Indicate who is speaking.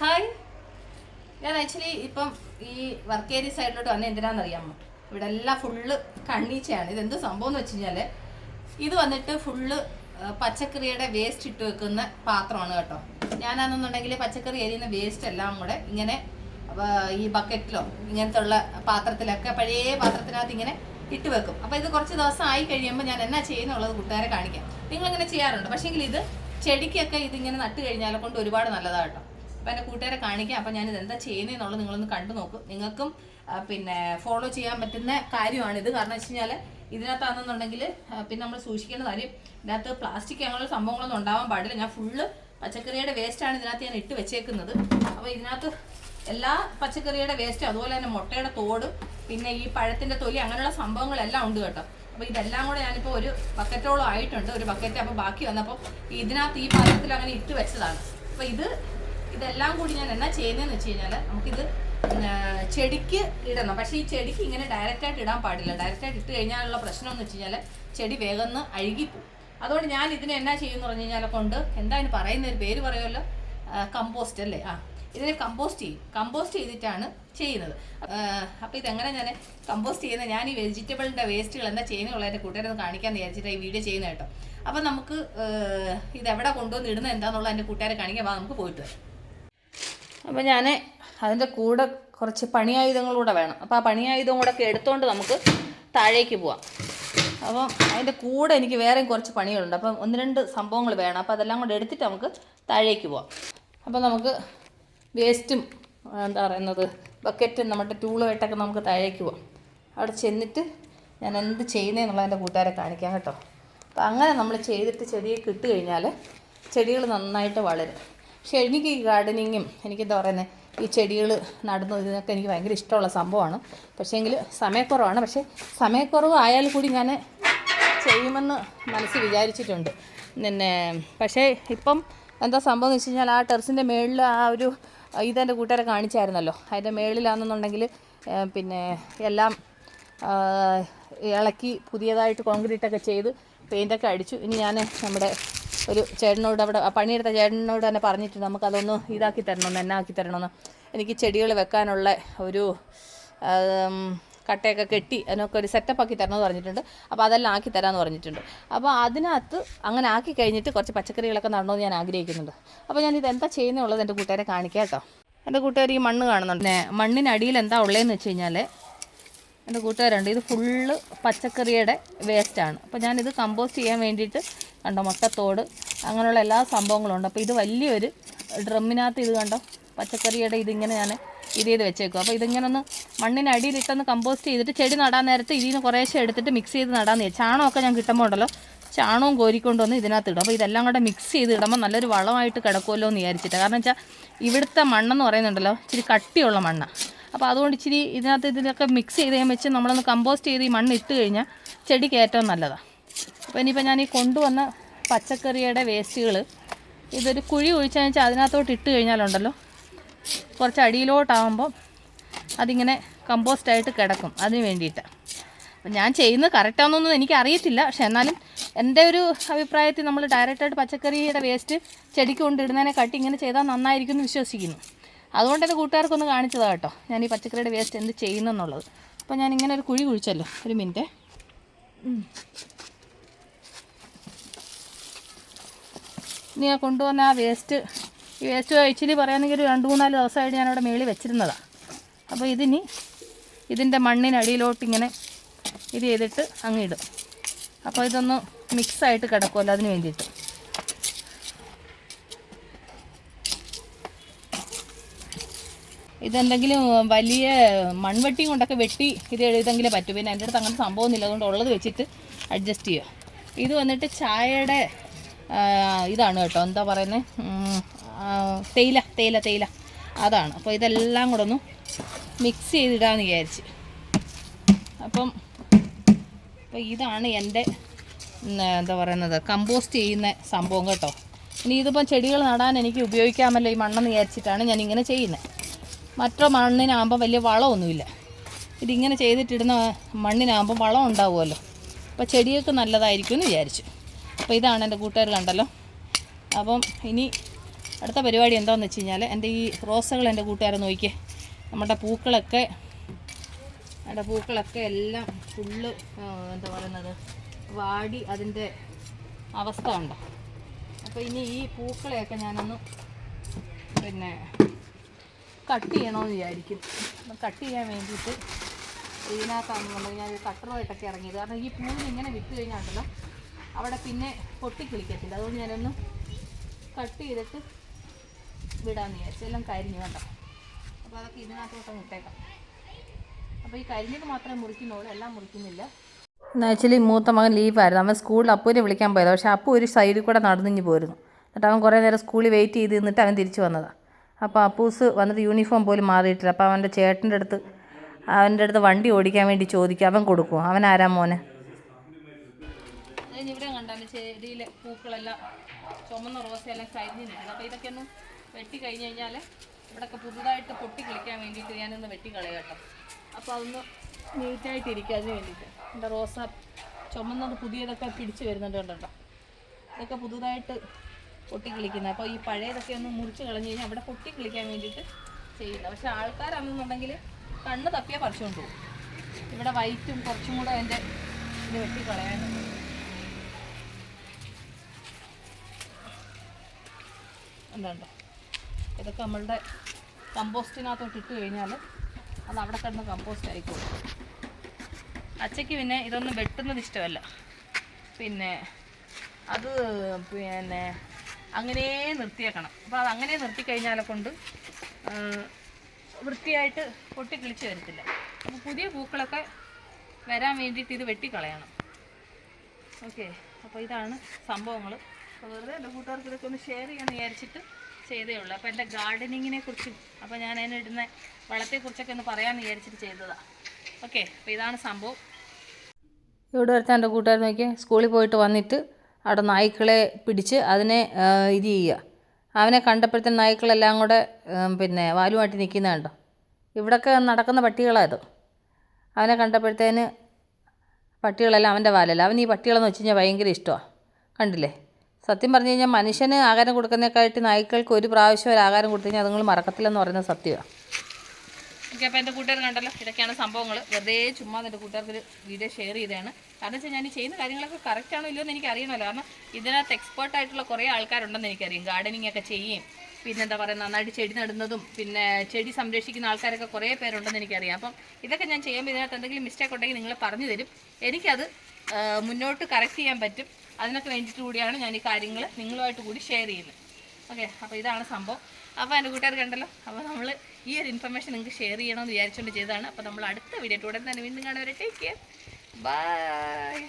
Speaker 1: Hi ഞാൻ actually ഇപ്പം ഈ വർക്ക് ഏരിയ സൈഡിലോട്ട് വന്ന എന്തിനാണെന്നറിയാമോ ഇവിടെ എല്ലാം ഫുള്ള് കണ്ണീച്ചയാണ്. ഇതെന്ത് സംഭവം എന്ന് വെച്ച് കഴിഞ്ഞാൽ ഇത് വന്നിട്ട് ഫുള്ള് പച്ചക്കറിയുടെ വേസ്റ്റ് ഇട്ട് വെക്കുന്ന പാത്രമാണ് കേട്ടോ. ഞാനാണെന്നുണ്ടെങ്കിൽ പച്ചക്കറി എരിയുന്ന വേസ്റ്റ് എല്ലാം കൂടെ ഇങ്ങനെ ഈ ബക്കറ്റിലോ ഇങ്ങനത്തെ ഉള്ള പാത്രത്തിലൊക്കെ പഴയ പാത്രത്തിനകത്ത് ഇങ്ങനെ ഇട്ട് വെക്കും. അപ്പോൾ ഇത് കുറച്ച് ദിവസം ആയി കഴിയുമ്പോൾ ഞാൻ എന്നാ ചെയ്യുന്നുള്ളത് കൂട്ടുകാരെ കാണിക്കാം. നിങ്ങളിങ്ങനെ ചെയ്യാറുണ്ട്? പക്ഷേങ്കിൽ ഇത് ചെടിക്കൊക്കെ ഇതിങ്ങനെ നട്ട് കഴിഞ്ഞാലെ കൊണ്ട് ഒരുപാട് നല്ലതാണ് കേട്ടോ. അപ്പം എന്റെ കൂട്ടുകാരെ കാണിക്കാം. അപ്പം ഞാനിത് എന്താ ചെയ്യുന്നതെന്നുള്ളത് നിങ്ങളൊന്ന് കണ്ടു നോക്കും. നിങ്ങൾക്കും പിന്നെ ഫോളോ ചെയ്യാൻ പറ്റുന്ന കാര്യമാണിത് കാരണം വെച്ച് കഴിഞ്ഞാൽ ഇതിനകത്താണെന്നുണ്ടെങ്കിൽ പിന്നെ നമ്മൾ സൂക്ഷിക്കേണ്ട കാര്യം ഇതിനകത്ത് പ്ലാസ്റ്റിക് അങ്ങനെയുള്ള സംഭവങ്ങളൊന്നും ഉണ്ടാവാൻ പാടില്ല. ഞാൻ ഫുള്ള് പച്ചക്കറിയുടെ വേസ്റ്റാണ് ഇതിനകത്ത് ഞാൻ ഇട്ട് വെച്ചേക്കുന്നത്. അപ്പോൾ ഇതിനകത്ത് എല്ലാ പച്ചക്കറിയുടെ വേസ്റ്റ് അതുപോലെ തന്നെ മുട്ടയുടെ തോട് പിന്നെ ഈ പഴത്തിന്റെ തൊലി അങ്ങനെയുള്ള സംഭവങ്ങളെല്ലാം ഉണ്ട് കേട്ടോ. അപ്പോൾ ഇതെല്ലാം കൂടെ ഞാനിപ്പോൾ ഒരു ബക്കറ്റോളം ആയിട്ടുണ്ട്. ഒരു ബക്കറ്റ് അപ്പോൾ ബാക്കി വന്നപ്പോൾ ഇതിനകത്ത് ഈ പാത്രത്തിൽ അങ്ങനെ ഇട്ട് വെച്ചതാണ്. അപ്പോൾ ഇത് ഇതെല്ലാം കൂടി ഞാൻ എന്നാ ചെയ്യുന്നതെന്ന് വെച്ച് കഴിഞ്ഞാൽ നമുക്കിത് ചെടിക്ക് ഇടണം. പക്ഷേ ഈ ചെടിക്ക് ഇങ്ങനെ ഡയറക്റ്റായിട്ട് ഇടാൻ പാടില്ല. ഡയറക്റ്റായിട്ട് ഇട്ട് കഴിഞ്ഞാലുള്ള പ്രശ്നം എന്ന് വെച്ച് കഴിഞ്ഞാൽ ചെടി വേഗം അഴുകിപ്പോവും. അതുകൊണ്ട് ഞാൻ ഇതിനെ എന്നാ ചെയ്യുമെന്ന് പറഞ്ഞു കഴിഞ്ഞാൽ കൊണ്ട് എന്താ ഇനി പറയുന്ന ഒരു പേര് പറയുമല്ലോ? കമ്പോസ്റ്റ് അല്ലേ? ആ ഇതിനെ കമ്പോസ്റ്റ് ചെയ്യും. കമ്പോസ്റ്റ് ചെയ്തിട്ടാണ് ചെയ്യുന്നത്. അപ്പോൾ ഇതെങ്ങനെ ഞാൻ കമ്പോസ്റ്റ് ചെയ്യുന്നത് ഞാൻ ഈ വെജിറ്റബിളിന്റെ വേസ്റ്റുകൾ എന്താ ചെയ്യുന്നുള്ള എന്റെ കൂട്ടുകാരെ ഒന്ന് കാണിക്കാമെന്ന് വിചാരിച്ചിട്ട് ഈ വീഡിയോ ചെയ്യുന്നത് കേട്ടോ. അപ്പോൾ നമുക്ക് ഇതെവിടെ കൊണ്ടുവന്ന് ഇടുന്നത് എന്താണെന്നുള്ള എന്റെ കൂട്ടുകാരെ കാണിക്കാൻ നമുക്ക് പോയിട്ട് വരാം. അപ്പോൾ ഞാൻ അതിന്റെ കൂടെ കുറച്ച് പണിയായുധങ്ങളൂടെ വേണം. അപ്പോൾ ആ പണിയായുധം കൂടെ ഒക്കെ എടുത്തുകൊണ്ട് നമുക്ക് താഴേക്ക് പോവാം. അപ്പോൾ അതിന്റെ കൂടെ എനിക്ക് വേറെയും കുറച്ച് പണികളുണ്ട്. അപ്പം ഒന്ന് രണ്ട് സംഭവങ്ങൾ വേണം. അപ്പോൾ അതെല്ലാം കൂടെ എടുത്തിട്ട് നമുക്ക് താഴേക്ക് പോവാം. അപ്പോൾ നമുക്ക് വേസ്റ്റും എന്താ പറയുന്നത് ബക്കറ്റും നമ്മുടെ ടൂളുമായിട്ടൊക്കെ നമുക്ക് താഴേക്ക് പോവാം. അവിടെ ചെന്നിട്ട് ഞാൻ എന്ത് ചെയ്യുന്നതെന്നുള്ള എന്റെ കൂട്ടുകാരെ കാണിക്കാം കേട്ടോ. അപ്പോൾ അങ്ങനെ നമ്മൾ ചെയ്തിട്ട് ചെടിയെ ഇട്ട് കഴിഞ്ഞാൽ ചെടികൾ നന്നായിട്ട് വളരും. പക്ഷേ എനിക്ക് ഈ ഗാർഡനിങ്ങും എനിക്കെന്താ പറയുന്നത് ഈ ചെടികൾ നടുന്നത് ഇതിനൊക്കെ എനിക്ക് ഭയങ്കര ഇഷ്ടമുള്ള സംഭവമാണ്. പക്ഷേങ്കിൽ സമയക്കുറവാണ്. പക്ഷേ സമയക്കുറവ് ആയാൽ കൂടി ഞാൻ ചെയ്യുമെന്ന് മനസ്സിൽ വിചാരിച്ചിട്ടുണ്ട്. പിന്നെ പക്ഷേ ഇപ്പം എന്താ സംഭവം എന്ന് വെച്ച് കഴിഞ്ഞാൽ ആ ടെറസിന്റെ മേളിൽ ആ ഒരു ഇതെന്റെ കൂട്ടുകാരെ കാണിച്ചായിരുന്നല്ലോ. അതിന്റെ മേളിലാണെന്നുണ്ടെങ്കിൽ പിന്നെ എല്ലാം ഇളക്കി പുതിയതായിട്ട് കോൺക്രീറ്റൊക്കെ ചെയ്ത് പെയിന്റൊക്കെ അടിച്ചു. ഇനി ഞാൻ നമ്മുടെ ഒരു ചേട്ടനോട് അവിടെ പണിയെടുത്ത ചേട്ടനോട് തന്നെ പറഞ്ഞിട്ട് നമുക്കതൊന്ന് ഇതാക്കി തരണമെന്ന് എന്നാക്കി തരണമെന്ന്. എനിക്ക് ചെടികൾ വെക്കാനുള്ള ഒരു കട്ടയൊക്കെ കെട്ടി അതിനൊക്കെ ഒരു സെറ്റപ്പ് ആക്കി തരണമെന്ന് പറഞ്ഞിട്ടുണ്ട്. അപ്പോൾ അതെല്ലാം ആക്കി തരാമെന്ന് പറഞ്ഞിട്ടുണ്ട്. അപ്പോൾ അതിനകത്ത് അങ്ങനെ ആക്കി കഴിഞ്ഞിട്ട് കുറച്ച് പച്ചക്കറികളൊക്കെ നടണമെന്ന് ഞാൻ ആഗ്രഹിക്കുന്നുണ്ട്. അപ്പോൾ ഞാൻ ഇത് എന്താ ചെയ്യുന്നുള്ളത് എന്റെ കൂട്ടുകാരെ കാണിക്കാം കേട്ടോ. എന്റെ കൂട്ടുകാർ ഈ മണ്ണ് കാണുന്നുണ്ട്. മണ്ണിനടിയിൽ എന്താ ഉള്ളതെന്ന് വെച്ച് കഴിഞ്ഞാൽ എന്റെ കൂട്ടുകാരുണ്ട്. ഇത് ഫുള്ള് പച്ചക്കറിയുടെ വേസ്റ്റാണ് അപ്പോൾ ഞാനിത് കമ്പോസ്റ്റ് ചെയ്യാൻ വേണ്ടിയിട്ട് കണ്ടോ മുട്ടത്തോട്. അങ്ങനെയുള്ള എല്ലാ സംഭവങ്ങളും ഉണ്ട്. അപ്പോൾ ഇത് വലിയൊരു ഡ്രമ്മിനകത്ത് ഇത് കണ്ടോ പച്ചക്കറിയുടെ ഇതിങ്ങനെ ഞാൻ ഇത് ചെയ്ത് വെച്ചേക്കും അപ്പോൾ ഇതിങ്ങനെ ഒന്ന് മണ്ണിനടിയിലിട്ടൊന്ന് കമ്പോസ്റ്റ് ചെയ്തിട്ട് ചെടി നടാൻ നേരത്തെ ഇതിൽ നിന്ന് കുറേശ്ശെ എടുത്തിട്ട് മിക്സ് ചെയ്ത് നടാൻ ചാണകമൊക്കെ ഞാൻ കിട്ടുമ്പോൾ ഉണ്ടല്ലോ ചാണകവും കോരിക്കൊണ്ട് വന്ന് ഇതിനകത്ത് ഇടും. അപ്പോൾ ഇതെല്ലാം കൂടെ മിക്സ് ചെയ്ത് ഇടുമ്പോൾ നല്ലൊരു വളമായിട്ട് കിടക്കുമല്ലോ എന്ന് വിചാരിച്ചിട്ട്. കാരണം വെച്ചാൽ ഇവിടുത്തെ മണ്ണെന്ന് പറയുന്നുണ്ടല്ലോ ഇച്ചിരി കട്ടിയുള്ള മണ്ണാണ് അപ്പോൾ അതുകൊണ്ട് ഇച്ചിരി ഇതിനകത്ത് ഇതിലൊക്കെ മിക്സ് ചെയ്ത് വെച്ച് നമ്മളൊന്ന് കമ്പോസ്റ്റ് ചെയ്ത് ഈ മണ്ണ് ഇട്ട് കഴിഞ്ഞാൽ ചെടിക്ക് ഏറ്റവും നല്ലതാണ് അപ്പോൾ ഇനിയിപ്പോൾ ഞാൻ ഈ കൊണ്ടുവന്ന പച്ചക്കറിയുടെ വേസ്റ്റുകൾ ഇതൊരു കുഴി ഒഴിച്ചാൽ വെച്ചാൽ അതിനകത്തോട്ട് ഇട്ട് കഴിഞ്ഞാലുണ്ടല്ലോ. കുറച്ച് അടിയിലോട്ടാകുമ്പം അതിങ്ങനെ കമ്പോസ്റ്റായിട്ട് കിടക്കും. അതിന് വേണ്ടിയിട്ട്. അപ്പം ഞാൻ ചെയ്യുന്നത് കറക്റ്റാണെന്നൊന്നും എനിക്കറിയത്തില്ല പക്ഷെ എന്നാലും എന്റെ ഒരു അഭിപ്രായത്തിൽ നമ്മൾ ഡയറക്റ്റായിട്ട് പച്ചക്കറിയുടെ വേസ്റ്റ് ചെടിക്ക് കൊണ്ടിടുന്നതിനെ കട്ടി ഇങ്ങനെ ചെയ്താൽ നന്നായിരിക്കും എന്ന് വിശ്വസിക്കുന്നു. അതുകൊണ്ട് എന്റെ കൂട്ടുകാർക്കൊന്ന് കാണിച്ചതാണ് കേട്ടോ. ഞാൻ ഈ പച്ചക്കറിയുടെ വേസ്റ്റ് എന്ത് ചെയ്യുന്നെന്നുള്ളത്. അപ്പോൾ ഞാൻ ഇങ്ങനെ ഒരു കുഴി കുഴിച്ചല്ലോ. ഒരു മിനിറ്റ്. ഞാൻ കൊണ്ടുവന്ന ആ വേസ്റ്റ് ഈ വേസ്റ്റ് ആക്ച്വലി പറയുകയാണെങ്കിൽ ഒരു രണ്ട് മൂന്നാൽ ദിവസമായിട്ട് ഞാനവിടെ മേളിൽ വെച്ചിരുന്നതാണ് അപ്പോൾ ഇതിനി ഇതിന്റെ മണ്ണിനടിയിലോട്ട് ഇങ്ങനെ ഇത് ചെയ്തിട്ട് അങ്ങ് ഇടും. അപ്പോൾ ഇതൊന്ന് മിക്സായിട്ട് കിടക്കുമല്ലോ അതിന് വേണ്ടിയിട്ട്. ഇതെന്തെങ്കിലും വലിയ മൺവെട്ടിയും കൊണ്ടൊക്കെ വെട്ടി ഇത് എഴുതെങ്കിലും പറ്റും. പിന്നെ എന്റെ അടുത്ത് അങ്ങനെ സംഭവമൊന്നുമില്ല അതുകൊണ്ട് ഉള്ളത് വെച്ചിട്ട് അഡ്ജസ്റ്റ് ചെയ്യുക. ഇത് വന്നിട്ട് ചായയുടെ ഇതാണ് കേട്ടോ. എന്താ പറയുന്നത് തേയില തേയില തേയില. അതാണ്. അപ്പോൾ ഇതെല്ലാം കൂടെ ഒന്ന് മിക്സ് ചെയ്തിടാമെന്ന് വിചാരിച്ച്. അപ്പം അപ്പോൾ ഇതാണ് എന്റെ എന്താ പറയുന്നത് കമ്പോസ്റ്റ് ചെയ്യുന്ന സംഭവം കേട്ടോ. ഇനി ഇതിപ്പം ചെടികൾ നടാൻ എനിക്ക് ഉപയോഗിക്കാമല്ലോ ഈ മണ്ണെന്ന് വിചാരിച്ചിട്ടാണ് ഞാൻ ഇങ്ങനെ ചെയ്യുന്നത്. മറ്റോ മണ്ണിനാകുമ്പോൾ വലിയ വളമൊന്നുമില്ല. ഇതിങ്ങനെ ചെയ്തിട്ടിടുന്ന മണ്ണിനാകുമ്പോൾ വളം ഉണ്ടാവുമല്ലോ. അപ്പോൾ ചെടികൾക്ക് നല്ലതായിരിക്കും എന്ന് വിചാരിച്ചു. അപ്പോൾ ഇതാണ് എന്റെ കൂട്ടുകാർ കണ്ടല്ലോ അപ്പം ഇനി അടുത്ത പരിപാടി എന്താണെന്ന് വെച്ച് കഴിഞ്ഞാൽ എന്റെ ഈ റോസകൾ എന്റെ കൂട്ടുകാരെ നോക്കിയേ നമ്മുടെ പൂക്കളൊക്കെ നമ്മുടെ പൂക്കളൊക്കെ എല്ലാം ഫുള്ള് എന്താ പറയുന്നത് വാടി അതിന്റെ അവസ്ഥ ഉണ്ടോ അപ്പോൾ ഇനി ഈ പൂക്കളെയൊക്കെ ഞാനൊന്ന് പിന്നെ കട്ട് ചെയ്യണമെന്ന് വിചാരിക്കും. കട്ട് ചെയ്യാൻ വേണ്ടിയിട്ട് ഇതിനകത്താണെന്നുണ്ടെങ്കിൽ ഞാൻ കട്ടറുമായിട്ടൊക്കെ ഇറങ്ങിയത്. കാരണം ഈ പൂവിന് ഇങ്ങനെ വിറ്റ് കഴിഞ്ഞാണ്ടല്ലോ അവിടെ പിന്നെ പൊട്ടിക്കിളിക്കത്തില്ല അതുകൊണ്ട് ഞാനൊന്ന് കട്ട് ചെയ്തിട്ട് വിടാമെന്ന് വിചാരിച്ചു. എല്ലാം കരിഞ്ഞു കണ്ടോ? അപ്പോൾ അതൊക്കെ ഇതിനകത്തോട്ട് ഇട്ടേക്കാം അപ്പോൾ ഈ കരിഞ്ഞത് മാത്രമേ മുറിക്കുന്നുള്ളൂ. എല്ലാം മുറിക്കുന്നില്ല. ആക്ച്വലി മൂത്ത മകൻ ലീവായിരുന്നു അവൻ സ്കൂളിൽ അപ്പൂനെ വിളിക്കാൻ പോയത്. പക്ഷേ അപ്പു ഒരു സൈഡിൽ കൂടെ നടന്നിഞ്ഞ് പോയിരുന്നു എന്നിട്ട് അവൻ കുറേ നേരം സ്കൂളിൽ വെയിറ്റ് ചെയ്ത് നിന്നിട്ട് അവൻ തിരിച്ചു വന്നതാണ് അപ്പോൾ അപ്പൂസ് വന്നിട്ട് യൂണിഫോം പോലും മാറിയിട്ടില്ല. അപ്പോൾ അവന്റെ ചേട്ടന്റെ അടുത്ത് അവന്റെ അടുത്ത് വണ്ടി ഓടിക്കാൻ വേണ്ടി ചോദിക്കും. അവൻ കൊടുക്കും അവൻ ആരാ മോനെ? ഇവിടെ കണ്ടാലും ചെടിയിലെ പൂക്കളെല്ലാം ചുമന്ന റോസയെല്ലാം കരിഞ്ഞ് നിൽക്കുന്നത് അപ്പോൾ ഇതൊക്കെ ഒന്ന് വെട്ടി കഴിഞ്ഞ് കഴിഞ്ഞാൽ ഇവിടെയൊക്കെ പുതുതായിട്ട് പൊട്ടി കളിക്കാൻ വേണ്ടിയിട്ട് ഞാനൊന്ന് വെട്ടി കളയാം കേട്ടോ. അപ്പോൾ അതൊന്ന് നീറ്റായിട്ട് ഇരിക്കുക അതിന് വേണ്ടിയിട്ട്. എന്റെ റോസ ചുമന്നത് പുതിയതൊക്കെ പിടിച്ച് വരുന്നുണ്ട് കണ്ടോ. ഇതൊക്കെ പുതുതായിട്ട് പൊട്ടി കളിക്കുന്നത്. അപ്പോൾ ഈ പഴയതൊക്കെ ഒന്ന് മുറിച്ച് കളഞ്ഞ് കഴിഞ്ഞാൽ അവിടെ പൊട്ടി കളിക്കാൻ വേണ്ടിയിട്ട് ചെയ്യുന്നത്. പക്ഷെ ആൾക്കാരാണെന്നുണ്ടെങ്കിൽ കണ്ണ് തപ്പിയാൽ പറിച്ചുകൊണ്ട് പോകും. ഇവിടെ വൈറ്റും കുറച്ചും കൂടെ എന്റെ ഇത് വെട്ടി കളയാനുണ്ട്. ഉണ്ടോ ഇതൊക്കെ നമ്മളുടെ കമ്പോസ്റ്റിനകത്തോട്ട് ഇട്ട് കഴിഞ്ഞാൽ അത് അവിടെ കിടന്ന് കമ്പോസ്റ്റ് ആയിക്കോളും. അച്ചയ്ക്ക് പിന്നെ ഇതൊന്നും വെട്ടുന്നത് ഇഷ്ടമല്ല. പിന്നെ അത് പിന്നെ അങ്ങനെ നിർത്തിയേക്കണം. അപ്പോൾ അത് അങ്ങനെ നിർത്തി കഴിഞ്ഞാലെ കൊണ്ട് വൃത്തിയായിട്ട് വൃത്തിയായിട്ട് പൊട്ടിക്കിളിച്ച് വരത്തില്ല. അപ്പോൾ പുതിയ പൂക്കളൊക്കെ വരാൻ വേണ്ടിയിട്ട് ഇത് വെട്ടിക്കളയണം. ഓക്കെ. അപ്പോൾ ഇതാണ് സംഭവങ്ങൾ വെറുതെ എന്റെ കൂട്ടുകാർക്കിതൊക്കെ ഒന്ന് ഷെയർ ചെയ്യാമെന്ന് വിചാരിച്ചിട്ട് ചെയ്തേ ഉള്ളൂ. അപ്പോൾ എന്റെ ഗാർഡനിങ്ങിനെ കുറിച്ചും അപ്പോൾ ഞാൻ അതിനിടുന്ന വളത്തെക്കുറിച്ചൊക്കെ ഒന്ന് പറയാമെന്ന് വിചാരിച്ചിട്ട് ചെയ്തതാണ് ഓക്കെ അപ്പോൾ ഇതാണ് സംഭവം. ഇവിടെ വരുത്താൻ എന്റെ കൂട്ടുകാർ നോക്കി സ്കൂളിൽ പോയിട്ട് വന്നിട്ട് അവിടെ നായ്ക്കളെ പിടിച്ച് അതിനെ ഇത് ചെയ്യുക. അവനെ കണ്ടപ്പോഴത്തേന് നായ്ക്കളെല്ലാം കൂടെ പിന്നെ വാലുമായിട്ട് നിൽക്കുന്ന കണ്ടോ? ഇവിടൊക്കെ നടക്കുന്ന പട്ടികളായത് അവനെ കണ്ടപ്പോഴത്തേന് പട്ടികളെല്ലാം അവന്റെ വാലല്ല? അവൻ ഈ പട്ടികളെന്ന് വെച്ച് കഴിഞ്ഞാൽ ഭയങ്കര ഇഷ്ടമാണ് കണ്ടില്ലേ? സത്യം പറഞ്ഞു കഴിഞ്ഞാൽ മനുഷ്യന് ആഹാരം കൊടുക്കുന്നതിനെക്കാട്ടി നായ്ക്കൾക്ക് ഒരു പ്രാവശ്യം ഒരു ആഹാരം കൊടുത്തു കഴിഞ്ഞാൽ അതുങ്ങൾ മറക്കത്തില്ലെന്ന് പറയുന്നത് സത്യമാണ് ഓക്കെ അപ്പോൾ എന്റെ കൂട്ടുകാർ കണ്ടല്ലോ ഇതൊക്കെയാണ് സംഭവങ്ങൾ വെറുതെ ചുമ്മാ എന്റെ കൂട്ടുകാർക്ക് വീഡിയോ ഷെയർ ചെയ്തതാണ്. കാരണം വെച്ചാൽ ഞാൻ ചെയ്യുന്ന കാര്യങ്ങളൊക്കെ കറക്റ്റ് ആണോ ഇല്ലയോ എന്ന് എനിക്ക് അറിയണമല്ലോ. കാരണം ഇതിനകത്ത് എക്സ്പേർട്ട് ആയിട്ടുള്ള കുറേ ആൾക്കാരുണ്ടെന്ന് എനിക്കറിയാം. ഗാർഡനിങ് ഒക്കെ പിന്നെ എന്താ പറയുക നന്നായിട്ട് ചെടി നടുന്നതും പിന്നെ ചെടി സംരക്ഷിക്കുന്ന ആൾക്കാരൊക്കെ കുറേ പേരുണ്ടെന്ന് എനിക്കറിയാം. അപ്പം ഇതൊക്കെ ഞാൻ ചെയ്യുമ്പോൾ ഇതിനകത്ത് എന്തെങ്കിലും മിസ്റ്റേക്ക് ഉണ്ടെങ്കിൽ നിങ്ങൾ പറഞ്ഞു തരും. എനിക്കത് മുന്നോട്ട് കറക്റ്റ് ചെയ്യാൻ പറ്റും. അതിനൊക്കെ വേണ്ടിയിട്ട് കൂടിയാണ് ഞാൻ ഈ കാര്യങ്ങൾ നിങ്ങളുമായിട്ട് കൂടി ഷെയർ ചെയ്യുന്നത്. ഓക്കെ അപ്പോൾ ഇതാണ് സംഭവം. അപ്പോൾ എന്റെ കൂട്ടുകാർ കണ്ടല്ലോ അപ്പോൾ നമ്മൾ ഈ ഒരു ഇൻഫർമേഷൻ നിങ്ങൾക്ക് ഷെയർ ചെയ്യണമെന്ന് വിചാരിച്ചുകൊണ്ട് ചെയ്തതാണ്. അപ്പോൾ നമ്മൾ അടുത്ത വീഡിയോ ഉടൻ തന്നെ വീണ്ടും കാണുവരെ ടേക്ക് കെയർ ബൈ